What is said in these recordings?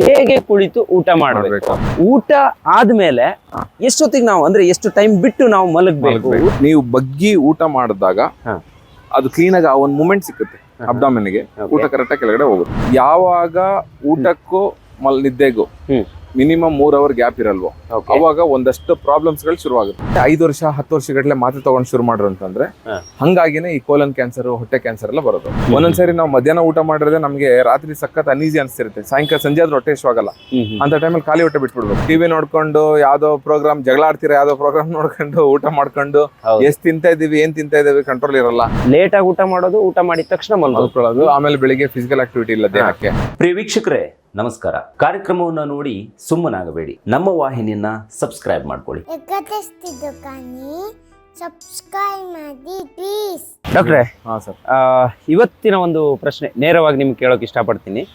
ಹೇಗೆ ಕುಳಿತು ಊಟ ಮಾಡಬೇಕು. ಊಟ ಆದ್ಮೇಲೆ ಎಷ್ಟೊತ್ತಿಗೆ ನಾವು ಅಂದ್ರೆ ಎಷ್ಟು ಟೈಮ್ ಬಿಟ್ಟು ನಾವು ಮಲಗಬೇಕು? ನೀವು ಬಗ್ಗಿ ಊಟ ಮಾಡಿದಾಗ ಅದು ಕ್ಲೀನ್ ಆಗಿ ಆ ಒಂದು ಮೂಮೆಂಟ್ ಸಿಕ್ಕುತ್ತೆ ಅಬ್ಡಾಮಿನ್ಗೆ. ಊಟ ಕರೆಕ್ಟಾಗಿ ಕೆಳಗಡೆ ಹೋಗುತ್ತೆ. ಯಾವಾಗ ಊಟಕ್ಕೂ ಮಲ್ ನಿದ್ದೆಗೂ. ಮಿನಿಮಮ್ ಮೂರ್ ಅವರ್ ಗ್ಯಾಪ್ ಇರಲ್ವೋ? ಅವಾಗ ಒಂದಷ್ಟು ಪ್ರಾಬ್ಲಮ್ಸ್ಗಳು ಶುರುವಾಗುತ್ತೆ. ಐದು ವರ್ಷ ಹತ್ತು ವರ್ಷಗಟ್ಟಲೆ ಮಾತ್ರೆ ತಗೊಂಡ್ ಶುರು ಮಾಡ್ರು ಅಂತಂದ್ರೆ. ಹಂಗಾಗಿನೇ ಈ ಕೋಲನ್ ಕ್ಯಾನ್ಸರ್ ಹೊಟ್ಟೆ ಕ್ಯಾನ್ಸರ್ ಎಲ್ಲ ಬರೋದು. ಒಂದೊಂದ್ಸರಿ ನಾವು ಮಧ್ಯಾಹ್ನ ಊಟ ಮಾಡಿದ್ರೆ ನಮಗೆ ರಾತ್ರಿ ಸಖತ್ ಅನೀಸಿ ಅನಿಸ್ತಿರುತ್ತೆ. ಸಾಯಂಕಾಲ ಸಂಜೆ ಆದ್ರೂ ಹೊಟ್ಟೆ ಹ್ಮ್. ಅಂತ ಟೈಮಲ್ಲಿ ಖಾಲಿ ಹೊಟ್ಟೆ ಬಿಟ್ಬಿಡ್ಬೇಕು. ಟಿವಿ ನೋಡ್ಕೊಂಡು ಯಾವ್ದೋ ಪ್ರೋಗ್ರಾಮ್ ಜಗಳ ಆಡ್ತೀರಾ ಯಾವ್ದೋ ಪ್ರೋಗ್ರಾಮ್ ನೋಡ್ಕೊಂಡು ಊಟ ಮಾಡ್ಕೊಂಡು ಎಷ್ಟು ತಿಂತಾ ಇದೀವಿ ಏನ್ ತಿಂತಾ ಇದೀವಿ ಕಂಟ್ರೋಲ್ ಇರಲ್ಲ. ಲೇಟ್ ಆಗಿ ಊಟ ಮಾಡೋದು ಊಟ ಮಾಡಿದ ತಕ್ಷಣ ಮಲ್ಕೊಳ್ಳೋದು ಆಮೇಲೆ ಬೆಳಿಗ್ಗೆ ಫಿಸಿಕಲ್ ಆಕ್ಟಿವಿಟಿ ಇಲ್ಲ ದೇಹಕ್ಕೆ. ಪ್ರಿಯ ವೀಕ್ಷಕರೇ ನಮಸ್ಕಾರ. ಕಾರ್ಯಕ್ರಮವನ್ನು ನೋಡಿ ಸುಮ್ಮನಾಗಬೇಡಿ. ನಮ್ಮ ವಾಹಿನಿಯನ್ನ ಸಬ್ಸ್ಕ್ರೈಬ್ ಮಾಡ್ಕೊಳ್ಳಿ. ಡಾಕ್ಟ್ರೆ ಹಾ ಸರ್. ಆ, ಇವತ್ತಿನ ಒಂದು ಪ್ರಶ್ನೆ ನೇರವಾಗಿ ನಿಮ್ಗೆ ಕೇಳೋಕೆ ಇಷ್ಟಪಡ್ತೀನಿ.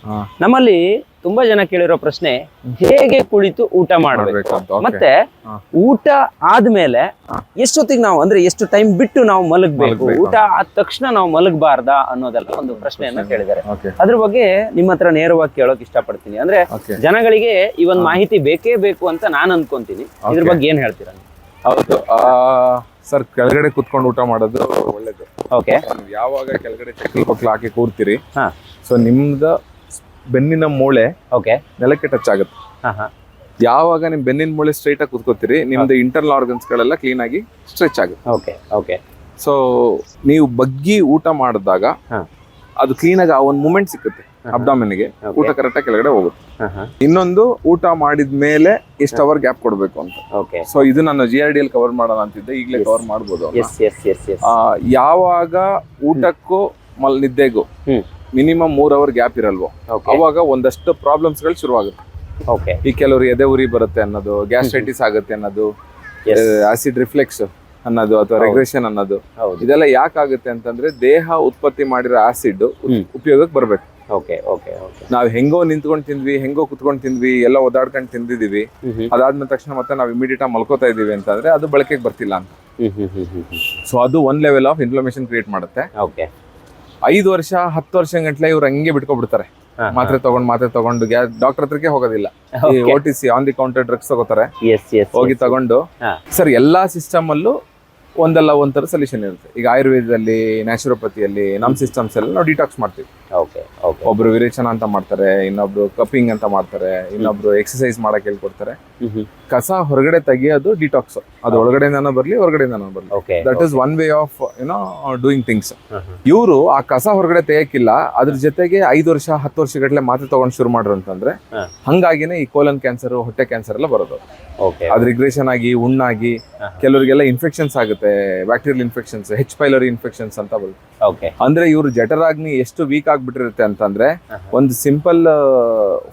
ನಮ್ಮಲ್ಲಿ ತುಂಬಾ ಜನ ಕೇಳಿರೋ ಪ್ರಶ್ನೆ ಹೇಗೆ ಕುಳಿತು ಊಟ ಮಾಡಬೇಕು? ಮತ್ತೆ. ಊಟ ಆದ್ಮೇಲೆ ಎಷ್ಟೊತ್ತಿಗೆ ನಾವು ಅಂದ್ರೆ ಎಷ್ಟು ಟೈಮ್ ಬಿಟ್ಟು ನಾವು ಮಲಗಬೇಕು. ಊಟ ಆದ ತಕ್ಷಣ ನಾವು ಮಲಗಬಾರ್ದಾ ಅನ್ನೋದೆಲ್ಲ ಒಂದು ಪ್ರಶ್ನೆಯನ್ನ ಕೇಳಿದ್ದಾರೆ. ಅದ್ರ ಬಗ್ಗೆ ನಿಮ್ಮ ಹತ್ರ ನೇರವಾಗಿ ಕೇಳೋಕೆ ಇಷ್ಟಪಡ್ತೀನಿ. ಅಂದ್ರೆ ಜನಗಳಿಗೆ ಈ ಒಂದು ಮಾಹಿತಿ ಬೇಕೇ ಬೇಕು ಅಂತ ನಾನು ಅನ್ಕೊಂತೀನಿ. ಇದ್ರ ಬಗ್ಗೆ ಏನ್ ಹೇಳ್ತೀರಾ? ಹೌದು ಸರ್ ಕೆಳಗಡೆ ಕುತ್ಕೊಂಡು ಊಟ ಮಾಡೋದು ಒಳ್ಳೇದು. ಯಾವಾಗ ಕೆಳಗಡೆ ಚಕ್ಕಲ್ ಪಕ್ಲ ಹಾಕಿ ಕೂರ್ತೀರಿ ಹಾ. ಸೊ ನಿಮ್ದ ಬೆನ್ನಿನ ಮೂಳೆ ಓಕೆ ನೆಲಕ್ಕೆ ಟಚ್ ಆಗುತ್ತೆ. ಹಾ ಹಾ. ಯಾವಾಗ ನಿಮ್ ಬೆನ್ನಿನ ಮೂಳೆ ಸ್ಟ್ರೈಟ್ ಆಗಿ ಕುತ್ಕೋತೀರಿ ನಿಮ್ದು ಇಂಟರ್ನಲ್ ಆರ್ಗನ್ಸ್ ಗಳೆಲ್ಲ ಕ್ಲೀನ್ ಆಗಿ ಸ್ಟ್ರೆಚ್ ಆಗುತ್ತೆ. ಓಕೆ ಓಕೆ ಸೊ ನೀವು ಬಗ್ಗಿ ಊಟ ಮಾಡಿದಾಗ ಹಾ. ಅದು ಕ್ಲೀನ್ ಆಗಿ ಆ ಒಂದು ಮೂಮೆಂಟ್ ಸಿಕ್ಕುತ್ತೆ ಅಬ್ಡಾಮಿನ್ಗೆ. ಊಟ ಕರೆಕ್ಟಾಗಿ ಕೆಳಗಡೆ ಹೋಗುತ್ತೆ. ಹಾ ಹಾ. ಇನ್ನೊಂದು ಊಟ ಮಾಡಿದ ಮೇಲೆ ಎಷ್ಟು ಅವರ್ ಗ್ಯಾಪ್ ಕೊಡಬೇಕು ಅಂತ. ಓಕೆ ಸೊ ಇದು ನಾನು ಜಿ ಆರ್ ಡಿ ಅಲ್ಲಿ ಕವರ್ ಮಾಡೋಣ ಅಂತಿದ್ದೆ ಈಗಲೇ ಕವರ್ ಮಾಡ್ಬೋದು ಯಾವಾಗ ಊಟಕ್ಕೂ ಮಲ್ ನಿದ್ದೆಗೂ. ಮಿನಿಮಮ್ ಮೂರ್ ಅವರ್ ಗ್ಯಾಪ್ ಇರಲ್ವೋ? ಅವಾಗ ಒಂದಷ್ಟು ಪ್ರಾಬ್ಲಮ್ಸ್ಗಳು ಶುರುವಾಗುತ್ತೆ. ಓಕೆ ಈ ಕೆಲವರು ಎದೆ ಉರಿ ಬರುತ್ತೆ ಅನ್ನೋದು ಗ್ಯಾಸ್ಟ್ರೈಟಿಸ್ ಆಗುತ್ತೆ ಅನ್ನೋದು ಆಸಿಡ್ ರಿಫ್ಲೆಕ್ಸ್ ಅನ್ನೋದು ಅಥವಾ ರೆಗ್ರೇಷನ್ ಅನ್ನೋದು. ಇದೆಲ್ಲ ಯಾಕಾಗುತ್ತೆ ಅಂತಂದ್ರೆ ದೇಹ ಉತ್ಪತ್ತಿ ಮಾಡಿರೋ ಆಸಿಡ್. ಉಪಯೋಗಕ್ಕೆ ಬರ್ಬೇಕು. ಓಕೆ ಓಕೆ ಓಕೆ ನಾವ್ ಹೆಂಗೋ ನಿಂತ್ಕೊಂಡ್ ತಿಂದ್ವಿ ಹೆಂಗೋ ಕುತ್ಕೊಂಡ್ ತಿಂದ್ವಿ ಎಲ್ಲ ಓದಾಡ್ಕೊಂಡ್ ತಿಂದಿದೀವಿ. ಅದಾದ್ಮೇಲೆ ತಕ್ಷಣ ಮತ್ತೆ ನಾವು ಇಮಿಡಿಯೇಟ್ ಆಗಿ ಮಲ್ಕೋತಾ ಇದೀವಿ ಅಂತಂದ್ರೆ ಅದು ಬಳಕೆಗೆ ಬರ್ತಿಲ್ಲ ಅಂತ. ಸೊ ಅದು one level of inflammation create ಮಾಡುತ್ತೆ. ಓಕೆ ಐದು ವರ್ಷ ಹತ್ತು ವರ್ಷ ಗಂಟ್ಲೆ ಇವ್ರು ಹಂಗೆ ಬಿಟ್ಕೊಬಿಡ್ತಾರೆ. ಮಾತ್ರೆ ತಗೊಂಡ್ ಮಾತ್ರೆ ತಗೊಂಡು ಡಾಕ್ಟರ್ ಹತ್ರಕ್ಕೆ ಹೋಗೋದಿಲ್ಲ. ಈ O T C on the counter drugs ತಗೋತಾರೆ. ಹೋಗಿ ತಗೊಂಡು. ಸರ್ ಎಲ್ಲಾ ಸಿಸ್ಟಮ್ ಅಲ್ಲೂ ಒಂದಲ್ಲ ಒಂಥರ ಸೊಲ್ಯೂಷನ್ ಇರುತ್ತೆ. ಈಗ ಆಯುರ್ವೇದದಲ್ಲಿ ನ್ಯಾಚುರೋಪತಿಯಲ್ಲಿ ನಮ್ಮ ಸಿಸ್ಟಮ್ಸ್ ಎಲ್ಲ ನಾವು ಡಿಟಾಕ್ಸ್ ಮಾಡ್ತೀವಿ. ಒಬ್ರು ವಿರೇಚನ ಅಂತ ಮಾಡ್ತಾರೆ ಇನ್ನೊಬ್ರು ಕಪ್ಪಿಂಗ್ ಅಂತ ಮಾಡ್ತಾರೆ ಇನ್ನೊಬ್ರು ಎಕ್ಸಸೈಸ್ ಮಾಡಕ್ ಹೇಳ್ಕೊಡ್ತಾರೆ. ಕಸ ಹೊರಗಡೆ ತೆಗಿಯೋದು ಡಿಟಾಕ್ಸ್ ಅದು ಒಳಗಡೆ ಬರ್ಲಿ ಹೊರಗಡೆಯಿಂದನೋ ಬರ್ಲಿ. That is one way of you know doing things ಇವರು ಆ ಕಸ ಹೊರಗಡೆ ತೆಗಿಯಕ್ಕಿಲ್ಲ ಅದ್ರ ಜೊತೆಗೆ ಐದು ವರ್ಷ ಹತ್ತು ವರ್ಷಗಟ್ಟಲೆ ಮಾತ್ರೆ ತಗೊಂಡ್ ಶುರು ಮಾಡ್ರು ಅಂತಂದ್ರೆ. ಹಂಗಾಗಿನೇ ಈ ಕೋಲನ್ ಕ್ಯಾನ್ಸರ್ ಹೊಟ್ಟೆ ಕ್ಯಾನ್ಸರ್ ಎಲ್ಲ ಬರೋದು ಅದ್. ರಿಗ್ರೇಷನ್ ಆಗಿ ಹುಣ್ಣಾಗಿ ಕೆಲವರಿಗೆಲ್ಲ ಇನ್ಫೆಕ್ಷನ್ಸ್ ಆಗುತ್ತೆ bacterial infections H pylori infections ಅಂತ ಬರುತ್ತೆ. ಅಂದ್ರೆ ಇವರು ಜಠರಾಗ್ನಿ ಎಷ್ಟು ವೀಕ್ ಆಗ್ಬಿಟ್ಟಿರುತ್ತೆ ಅಂತಂದ್ರೆ. ಒಂದು ಸಿಂಪಲ್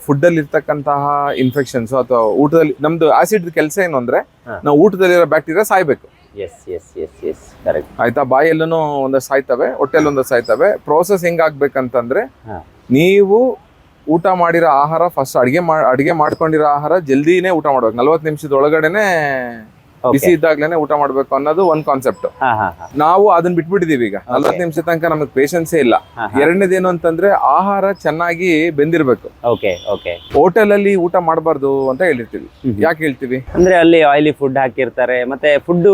ಫುಡ್ ಅಲ್ಲಿ ಇರ್ತಕ್ಕಂತಹ ಇನ್ಫೆಕ್ಷನ್ಸ್ ಅಥವಾ ಊಟದಲ್ಲಿ ನಮ್ದು ಆಸಿಡ್ ಕೆಲಸ ಏನು ಅಂದ್ರೆ. ನಾವು ಊಟದಲ್ಲಿರೋ ಬ್ಯಾಕ್ಟೀರಿಯಾ ಸಾಯ್ಬೇಕು. ಆಯ್ತಾ? ಬಾಯಲ್ಲೂ ಒಂದಷ್ಟು ಸಾಯ್ತವೆ ಹೊಟ್ಟೆಲ್ ಒಂದು ಸಾಯ್ತವೆ. ಪ್ರೋಸೆಸ್ ಹೆಂಗ್ ಆಗ್ಬೇಕಂತಂದ್ರೆ ನೀವು ಊಟ ಮಾಡಿರೋ ಆಹಾರ ಫಸ್ಟ್ ಅಡಿಗೆ ಮಾ ಅಡಿಗೆ ಮಾಡ್ಕೊಂಡಿರೋ ಆಹಾರ ಜಲ್ದಿನೇ ಊಟ ಮಾಡ್ಬೇಕು. ನಲ್ವತ್ತು ನಿಮಿಷದ ಒಳಗಡೆನೆ ಬಿಸಿ ಇದ್ದಾಗ್ಲೇನೆ ಊಟ ಮಾಡ್ಬೇಕು ಅನ್ನೋದು ಒಂದ್ ಕಾನ್ಸೆಪ್ಟ್ ನಾವು ಅದನ್ನ ಬಿಟ್ಬಿಟ್ಟಿದೀವಿ ಈಗ. ನಲ್ವತ್ತು ನಿಮಿಷ ತನಕ ನಮಗೆ ಪೇಷನ್ಸೇ ಇಲ್ಲ. ಎರಡನೇದೇನು ಅಂತಂದ್ರೆ ಆಹಾರ ಚೆನ್ನಾಗಿ ಬೆಂದಿರ್ಬೇಕು. ಹೋಟೆಲ್ ಅಲ್ಲಿ ಊಟ ಮಾಡಬಾರ್ದು ಅಂತ ಹೇಳಿರ್ತೀವಿ ಯಾಕೆ ಹೇಳ್ತೀವಿ? ಅಂದ್ರೆ ಅಲ್ಲಿ ಆಯಿಲಿ ಫುಡ್ ಹಾಕಿರ್ತಾರೆ ಮತ್ತೆ ಫುಡ್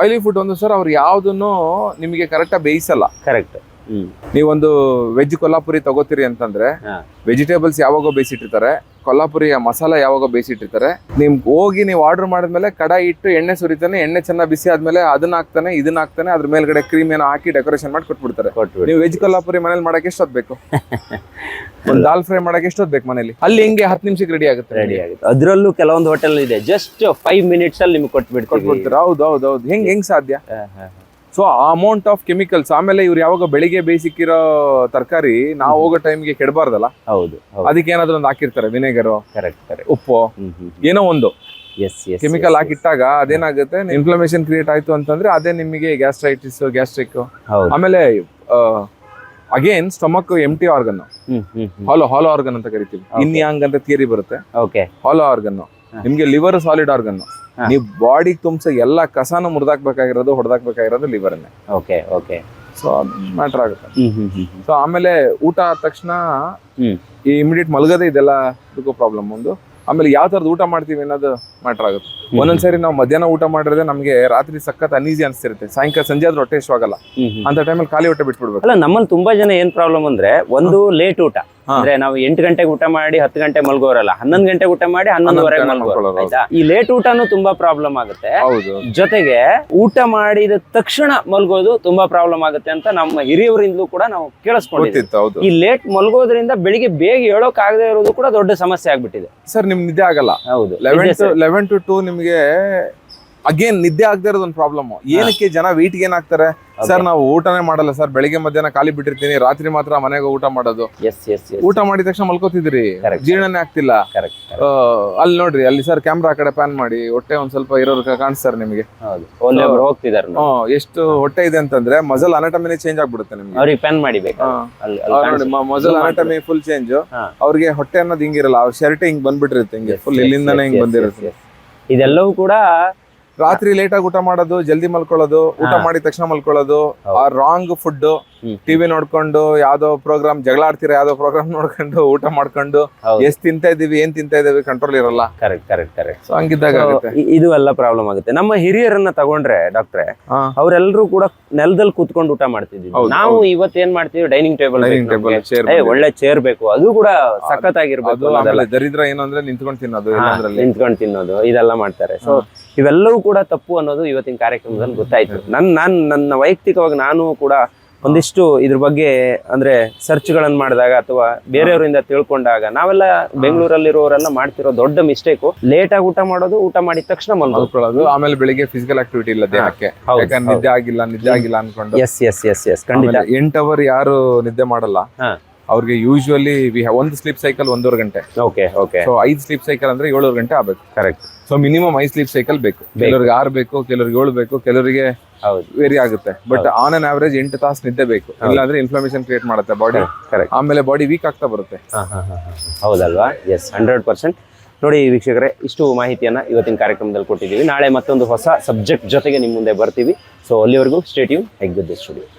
ಆಯಿಲಿ ಫುಡ್ ಒಂದು ಸರ್ ಅವ್ರು ಯಾವ್ದನ್ನು ನಿಮಗೆ ಕರೆಕ್ಟ್ ಬೇಯಿಸಲ್ಲ. ಕರೆಕ್ಟ್ ನೀವೊಂದು ವೆಜ್ ಕೊಲ್ಲಾಪುರಿ ತಗೋತೀರಿ ಅಂತಂದ್ರೆ. ವೆಜಿಟೇಬಲ್ಸ್ ಯಾವಾಗೋ ಬೇಯಿಸಿಟ್ಟಿರ್ತಾರೆ ಕೊಲ್ಲಾಪುರಿಯ ಮಸಾಲ ಯಾವಾಗೋ ಬೇಯಿಸಿಟ್ಟಿರ್ತಾರೆ. ನಿಮ್ ಹೋಗಿ ನೀವು ಆರ್ಡರ್ ಮಾಡಿದ್ಮೇಲೆ ಕಡಾಯಿ ಇಟ್ಟು ಎಣ್ಣೆ ಸುರಿತಾನೆ ಎಣ್ಣೆ ಚೆನ್ನಾಗಿ ಬಿಸಿ ಆದ್ಮೇಲೆ ಅದನ್ನ ಹಾಕ್ತಾನೆ ಇದನ್ನ ಹಾಕ್ತಾನೆ ಅದ್ರ ಮೇಲ್ಗಡೆ ಕ್ರೀಮ್ ಏನೋ ಹಾಕಿ ಡೆಕೋರೇಷನ್ ಮಾಡಿ ಕೊಟ್ಬಿಡ್ತಾರೆ. ಕೊಟ್ಬಿಡಿ ನೀವು ವೆಜ್ ಕೊಲ್ಲಾಪುರಿ ಮನೇಲಿ ಮಾಡಕ್ಕೆ ಎಷ್ಟೊತ್ತು ಬೇಕು? ಒಂದು ದಾಲ್ ಫ್ರೈ ಮಾಡಕ್ಕೆ ಎಷ್ಟೊತ್ತು ಬೇಕು ಮನೇಲಿ? ಅಲ್ಲಿ ಹೆಂಗೆ ಹತ್ತು ನಿಮಿಷಕ್ಕೆ ರೆಡಿ ಆಗುತ್ತೆ ರೆಡಿ ಆಗುತ್ತೆ. ಅದರಲ್ಲೂ ಕೆಲವೊಂದು ಹೋಟೆಲ್ ಇದೆ ಜಸ್ಟ್ ಫೈವ್ ಮಿನಿಟ್ಸ್ ಅಲ್ಲಿ ನಿಮ್ಗೆ ಕೊಟ್ಬಿಟ್ಟು ಕೊಟ್ಬಿಡ್ತಾರೆ? ಹೌದು ಹೌದು ಹೌದು. ಹೆಂಗ್ ಹೆಂಗ್ ಸಾಧ್ಯ? ಸೊ ಆ ಅಮೌಂಟ್ ಆಫ್ ಕೆಮಿಕಲ್ಸ್ ಆಮೇಲೆ ಇವ್ರು ಯಾವಾಗ ಬೆಳಿಗ್ಗೆ ಬೇಯಿಸಿಕ್ಕಿರೋ ತರಕಾರಿ ನಾವು ಹೋಗೋ ಟೈಮ್ಗೆ ಕೆಡಬಾರ್ದಲ್ಲ? ಹೌದು ಅದಕ್ಕೆ ಏನಾದ್ರು ಒಂದು ಹಾಕಿರ್ತಾರೆ ವಿನೆಗರು ಕರೆಕ್ಟ್ ಕರೆಕ್ಟ್ ಉಪ್ಪು ಏನೋ ಒಂದು. ಎಸ್ ಎಸ್ ಕೆಮಿಕಲ್ ಹಾಕಿಟ್ಟಾಗ ಅದೇನಾಗುತ್ತೆ ಇನ್ಫ್ಲಮೇಷನ್ ಕ್ರಿಯೇಟ್ ಆಯ್ತು ಅಂತಂದ್ರೆ ಅದೇ ನಿಮಗೆ ಗ್ಯಾಸ್ಟ್ರೈಟಿಸ್ ಗ್ಯಾಸ್ಟ್ರಿಕ್ ಆಮೇಲೆ again stomach empty organ hollow hollow organ ಅಂತ ಕರಿತೀವಿ. ಇನ್ಯಾಂಗ್ ಅಂತ ಥಿಯರಿ ಬರುತ್ತೆ. Hollow organ. ನಿಮ್ಗೆ ಲಿವರ್ ಸಾಲಿಡ್ ಆರ್ಗನ್. ನೀವು ಬಾಡಿ ತುಂಬಿಸೋ ಎಲ್ಲ ಕಸಾನು ಮುರಿದಾಕ್ಬೇಕಾಗಿರೋದು ಹೊಡೆದಾಕ್ಬೇಕಾಗಿರೋದು ಲಿವರ್ನೇ ಓಕೆ ಓಕೆ. ಸೊ ಅದು ಮ್ಯಾಟರ್ ಆಗುತ್ತೆ. ಸೊ ಆಮೇಲೆ ಊಟ ಆದ ತಕ್ಷಣ ಈ ಇಮಿಡಿಯೇಟ್ ಮಲಗದೆ ಇದೆಲ್ಲ ಇದಕ್ಕೂ ಪ್ರಾಬ್ಲಮ್ ಒಂದು ಆಮೇಲೆ ಯಾವ ಥರದ್ದು ಊಟ ಮಾಡ್ತೀವಿ ಅನ್ನೋದು ಮ್ಯಾಟರ್ ಆಗುತ್ತೆ. ಒಂದೊಂದ್ಸರಿ ನಾವು ಮಧ್ಯಾಹ್ನ ಊಟ ಮಾಡಿದ್ರೆ ನಮಗೆ ರಾತ್ರಿ ಸಖತ್ ಅನೀಸಿ ಅನಿಸ್ತಿರುತ್ತೆ. ಸಾಯಂಕಾಲ ಸಂಜೆ ಆದ್ರೆ ಹೊಟ್ಟೆ ಹ್ಮ್. ಅಂತ ಟೈಮಲ್ಲಿ ಖಾಲಿ ಹೊಟ್ಟೆ ಬಿಟ್ಬಿಡ್ಬೇಕು. ಅಲ್ಲ ನಮ್ಮಲ್ಲಿ ತುಂಬಾ ಜನ ಏನ್ ಪ್ರಾಬ್ಲಮ್ ಅಂದ್ರೆ ಒಂದು ಲೇಟ್ ಊಟ. ಅಂದ್ರೆ ನಾವು ಎಂಟು ಗಂಟೆಗೆ ಊಟ ಮಾಡಿ ಹತ್ತು ಗಂಟೆ ಮಲ್ಗೋರಲ್ಲ. ಹನ್ನೊಂದು ಗಂಟೆ ಊಟ ಮಾಡಿ ಹನ್ನೊಂದುವರೆಗೆ ಮಲ್ಗೋರು. ಆಯ್ತಾ? ಈ ಲೇಟ್ ಊಟನೂ ತುಂಬಾ ಪ್ರಾಬ್ಲಮ್ ಆಗುತ್ತೆ. ಜೊತೆಗೆ ಊಟ ಮಾಡಿದ ತಕ್ಷಣ ಮಲ್ಗೋದು ತುಂಬಾ ಪ್ರಾಬ್ಲಮ್ ಆಗುತ್ತೆ ಅಂತ ನಮ್ಮ ಹಿರಿಯವರಿಂದಲೂ ಕೂಡ ನಾವು ಕೇಳಿಸ್ಕೊಂಡಿದ್ದೀವಿ. ಹೌದು. ಈ ಲೇಟ್ ಮಲ್ಗೋದ್ರಿಂದ ಬೆಳಿಗ್ಗೆ ಬೇಗ ಹೇಳೋಕ್ ಆಗದೆ ಇರೋದು ಕೂಡ ದೊಡ್ಡ ಸಮಸ್ಯೆ ಆಗ್ಬಿಟ್ಟಿದೆ. ಸರ್ ನಿಮ್ ನಿದ್ದೆ ಆಗಲ್ಲ. ಹೌದು. ಲೆವೆನ್ ಟು ಟು ಟೂ ನಿಮಗೆ ಅಗೇನ್ ನಿದ್ದೆ ಆಗದೆ ಇರೋದೊಂದು ಪ್ರಾಬ್ಲಮ್ ಏನಕ್ಕೆ ಜನ ವೆಯ್ಟ್ ಏನ್ ಆಗ್ತಾರೆ ಸರ್ ನಾವು ಊಟನೇ ಮಾಡಲ್ಲ ಸರ್ ಬೆಳಿಗ್ಗೆ ಮಧ್ಯಾಹ್ನ ಖಾಲಿ ಬಿಟ್ಟಿರ್ತೀನಿ ರಾತ್ರಿ ಮಾತ್ರ ಮನೆಗೆ ಊಟ ಮಾಡೋದು. ಊಟ ಮಾಡಿದ ತಕ್ಷಣ ಮಲ್ಕೋತಿದ್ರಿ. ಜೀರ್ಣನೇ ಆಗ್ತಿಲ್ಲ. ಅಲ್ಲಿ ನೋಡ್ರಿ ಅಲ್ಲಿ ಸರ್ ಕ್ಯಾಮ್ರಾ ಕಡೆ ಪ್ಯಾನ್ ಮಾಡಿ ಹೊಟ್ಟೆ ಒಂದ್ ಸ್ವಲ್ಪ ಇರೋರು ಕಾಣಿಸ್ತಾರೆ ನಿಮಗೆ. ಎಷ್ಟು ಹೊಟ್ಟೆ ಇದೆ ಅಂತಂದ್ರೆ ಮಜಲ್ ಅನಾಟಮಿನೇ ಚೇಂಜ್ ಆಗ್ಬಿಡುತ್ತೆ ನಿಮ್ಗೆ. ಪ್ಯಾನ್ ಮಾಡಿ ಮಜಲ್ ಅನಾಟಮಿ ಫುಲ್ ಚೇಂಜ್. ಅವ್ರಿಗೆ ಹೊಟ್ಟೆ ಅನ್ನೋದು ಹಿಂಗಿರಲ್ಲ ಅವ್ರ ಶರ್ಟ್ ಹಿಂಗ್ ಬಂದ್ಬಿಟ್ಟಿರುತ್ತೆ ಹಿಂಗೆ ಫುಲ್ ಇಲ್ಲಿಂದಾನೆ ಹಿಂಗ್ ಬಂದಿರುತ್ತೆ. ಇದೆಲ್ಲವೂ ಕೂಡ ರಾತ್ರಿ ಲೇಟ್ ಆಗಿ ಊಟ ಮಾಡೋದು ಜಲ್ದಿ ಮಲ್ಕೊಳ್ಳೋದು ಊಟ ಮಾಡಿದ ತಕ್ಷಣ ಮಲ್ಕೊಳ್ಳೋದು ಆ ರಾಂಗ್ ಫುಡ್. ಟಿವಿ ನೋಡ್ಕೊಂಡು ಯಾವ್ದೋ ಪ್ರೋಗ್ರಾಮ್ ಜಗಳ ಆಡ್ತೀರಾ ಯಾವ್ದೋ ಪ್ರೋಗ್ರಾಮ್ ನೋಡ್ಕೊಂಡು ಊಟ ಮಾಡ್ಕೊಂಡು ಎಷ್ಟ್ ತಿಂತಾ ಇದೀವಿ ಏನ್ ತಿಂತಾ ಇದೀವಿ ಕಂಟ್ರೋಲ್ ಇರಲ್ಲ. ಕರೆಕ್ಟ್ ಕರೆಕ್ಟ್ ಕರೆಕ್ಟ್ ಸೊ ಹಂಗಿದ್ದಾಗ ಇದು ಎಲ್ಲ ಪ್ರಾಬ್ಲಮ್ ಆಗುತ್ತೆ. ನಮ್ಮ ಹಿರಿಯರನ್ನ ತಗೊಂಡ್ರೆ ಡಾಕ್ಟ್ರೆ. ಅವರೆಲ್ಲರೂ ಕೂಡ ನೆಲದಲ್ಲಿ ಕೂತ್ಕೊಂಡು ಊಟ ಮಾಡ್ತಿದ್ವಿ ನಾವು ಇವತ್ತು ಏನ್ ಮಾಡ್ತೀವಿ ಡೈನಿಂಗ್ ಟೇಬಲ್ ಡೈನಿಂಗ್ ಟೇಬಲ್ ಒಳ್ಳೆ ಚೇರ್ ಬೇಕು. ಅದು ಕೂಡ ಸಖತ್ತಾಗಿರ್ಬೇಕು ಆಗಿರ್ಬೋದು ದರಿದ್ರ ಏನಂದ್ರೆ ಅಂದ್ರೆ ನಿಂತ್ಕೊಂಡು ತಿನ್ನೋದು ನಿಂತ್ಕೊಂಡು ತಿನ್ನೋದು ಇದೆಲ್ಲ ಮಾಡ್ತಾರೆ. ಸೊ ಇವೆಲ್ಲವೂ ಕೂಡ ತಪ್ಪು ಅನ್ನೋದು ಇವತ್ತಿನ ಕಾರ್ಯಕ್ರಮದಲ್ಲಿ ಗೊತ್ತಾಯ್ತು. ನನ್ ನಾನ್ ನನ್ನ ವೈಯಕ್ತಿಕವಾಗಿ ನಾನು ಕೂಡ ಒಂದಿಷ್ಟು ಇದ್ರ ಬಗ್ಗೆ ಅಂದ್ರೆ ಸರ್ಚ್ ಗಳನ್ನ ಮಾಡಿದಾಗ ಅಥವಾ ಬೇರೆಯವರಿಂದ ತಿಳ್ಕೊಂಡಾಗ ನಾವೆಲ್ಲ ಬೆಂಗಳೂರಲ್ಲಿರೋರೆಲ್ಲ ಮಾಡ್ತಿರೋ ದೊಡ್ಡ ಮಿಸ್ಟೇಕು ಲೇಟ್ ಆಗಿ ಊಟ ಮಾಡೋದು ಊಟ ಮಾಡಿದ ತಕ್ಷಣ ಮಲ್ಕೊಳ್ಳೋದು ಆಮೇಲೆ ಬೆಳಿಗ್ಗೆ ಫಿಸಿಕಲ್ ಆಕ್ಟಿವಿಟಿ ಇಲ್ಲ ದೇಹಕ್ಕೆ. ನಿದ್ದೆ ಆಗಿಲ್ಲ ನಿದ್ದೆ ಆಗಿಲ್ಲ ಅನ್ಕೊಂಡು. ಎಸ್ ಎಸ್ ಎಸ್ ಎಸ್ ಖಂಡಿತ. ಎಂಟ್ ಅವರ್ ಯಾರು ನಿದ್ದೆ ಮಾಡಲ್ಲ. ಅವ್ರಿಗೆ ಯೂಶುವಲಿ ಒಂದು ಸ್ಲೀಪ್ ಸೈಕಲ್ ಒಂದೂವರೆ ಗಂಟೆ. ಓಕೆ ಓಕೆ ಸೊ ಐದ್ ಸ್ಲೀಪ್ ಸೈಕಲ್ ಅಂದ್ರೆ ಏಳುವರೆ ಗಂಟೆ ಆಗ್ಬೇಕು. Correct so minimum I sleep cycle ಬೇಕು. ಕೆಲವರಿಗೆ ಆರು ಬೇಕು ಕೆಲವರಿಗೆ ಏಳು ಬೇಕು ಕೆಲವರಿಗೆ ಹೌದು. ವೇರಿ ಆಗುತ್ತೆ. ಬಟ್ ಆನ್ ಅನ್ ಆವರೇಜ್ ಎಂಟು ತಾಸು ನಿದ್ದೆ ಬೇಕು. ಇಲ್ಲಾಂದ್ರೆ ಇನ್ಫ್ಲಮೇಷನ್ ಕ್ರಿಯೇಟ್ ಮಾಡುತ್ತೆ ಬಾಡಿ ಕರೆಕ್ಟ್ ಆಮೇಲೆ ಬಾಡಿ ವೀಕ್ ಆಗ್ತಾ ಬರುತ್ತೆ. ಹೌದಲ್ವಾ? ಎಸ್ ಹಂಡ್ರೆಡ್ ಪರ್ಸೆಂಟ್ ನೋಡಿ ವೀಕ್ಷಕರೇ ಇಷ್ಟು ಮಾಹಿತಿಯನ್ನ ಇವತ್ತಿನ ಕಾರ್ಯಕ್ರಮದಲ್ಲಿ ಕೊಟ್ಟಿದ್ದೀವಿ. ನಾಳೆ ಮತ್ತೊಂದು ಹೊಸ ಸಬ್ಜೆಕ್ಟ್ ಜೊತೆಗೆ ನಿಮ್ಮ ಮುಂದೆ ಬರ್ತೀವಿ. ಸೊ ಅಲ್ಲಿವರೆಗೂ ಸ್ಟೇಟ್ಯೂ ಹೆಗ್ ವಿತ್ ಸ್ಟುಡಿಯೋ